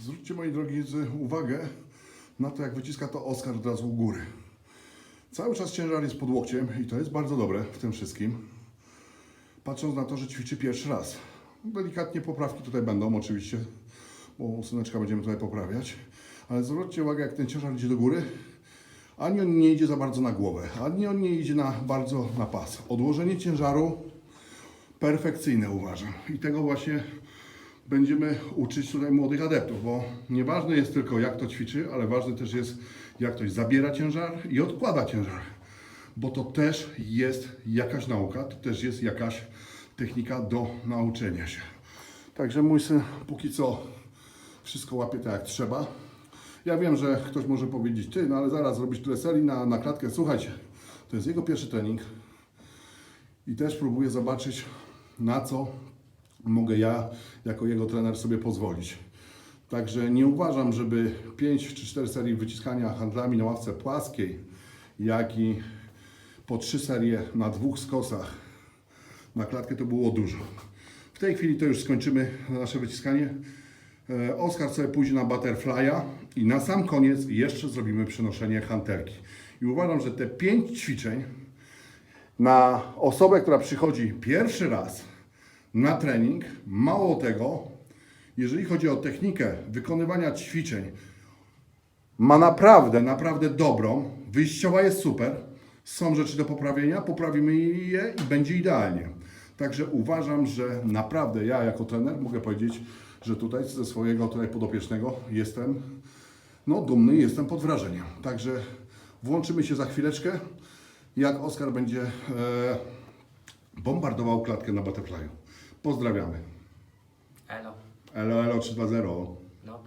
Zwróćcie moi drodzy uwagę na to, jak wyciska to Oskar od razu u góry. Cały czas ciężar jest pod łokciem i to jest bardzo dobre w tym wszystkim. Patrząc na to, że ćwiczy pierwszy raz. Delikatnie poprawki tutaj będą oczywiście, bo syneczka będziemy tutaj poprawiać. Ale zwróćcie uwagę, jak ten ciężar idzie do góry, ani on nie idzie za bardzo na głowę, ani on nie idzie na bardzo na pas. Odłożenie ciężaru perfekcyjne uważam. I tego właśnie będziemy uczyć tutaj młodych adeptów, bo nieważne jest tylko jak to ćwiczy, ale ważne też jest jak ktoś zabiera ciężar i odkłada ciężar. Bo to też jest jakaś nauka, to też jest jakaś technika do nauczenia się. Także mój syn póki co wszystko łapie tak jak trzeba. Ja wiem, że ktoś może powiedzieć, ty, no ale zaraz zrobisz tyle serii na, na klatkę. Słuchajcie, to jest jego pierwszy trening i też próbuję zobaczyć, na co mogę ja, jako jego trener, sobie pozwolić. Także nie uważam, żeby 5 czy 4 serii wyciskania handlami na ławce płaskiej, jak i po 3 serie na dwóch skosach na klatkę to było dużo. W tej chwili to już skończymy nasze wyciskanie. E, Oskar sobie pójdzie na butterfly'a i na sam koniec jeszcze zrobimy przenoszenie hantelki. I uważam, że te 5 ćwiczeń na osobę, która przychodzi pierwszy raz na trening, mało tego, jeżeli chodzi o technikę wykonywania ćwiczeń, ma naprawdę, naprawdę dobrą. Wyjściowa jest super. Są rzeczy do poprawienia, poprawimy je i będzie idealnie. Także uważam, że naprawdę ja jako trener mogę powiedzieć, że tutaj ze swojego tutaj podopiecznego jestem no dumny i jestem pod wrażeniem. Także włączymy się za chwileczkę, jak Oskar będzie e, bombardował klatkę na butterflyu. Pozdrawiamy. Elo. Elo, elo 320. No.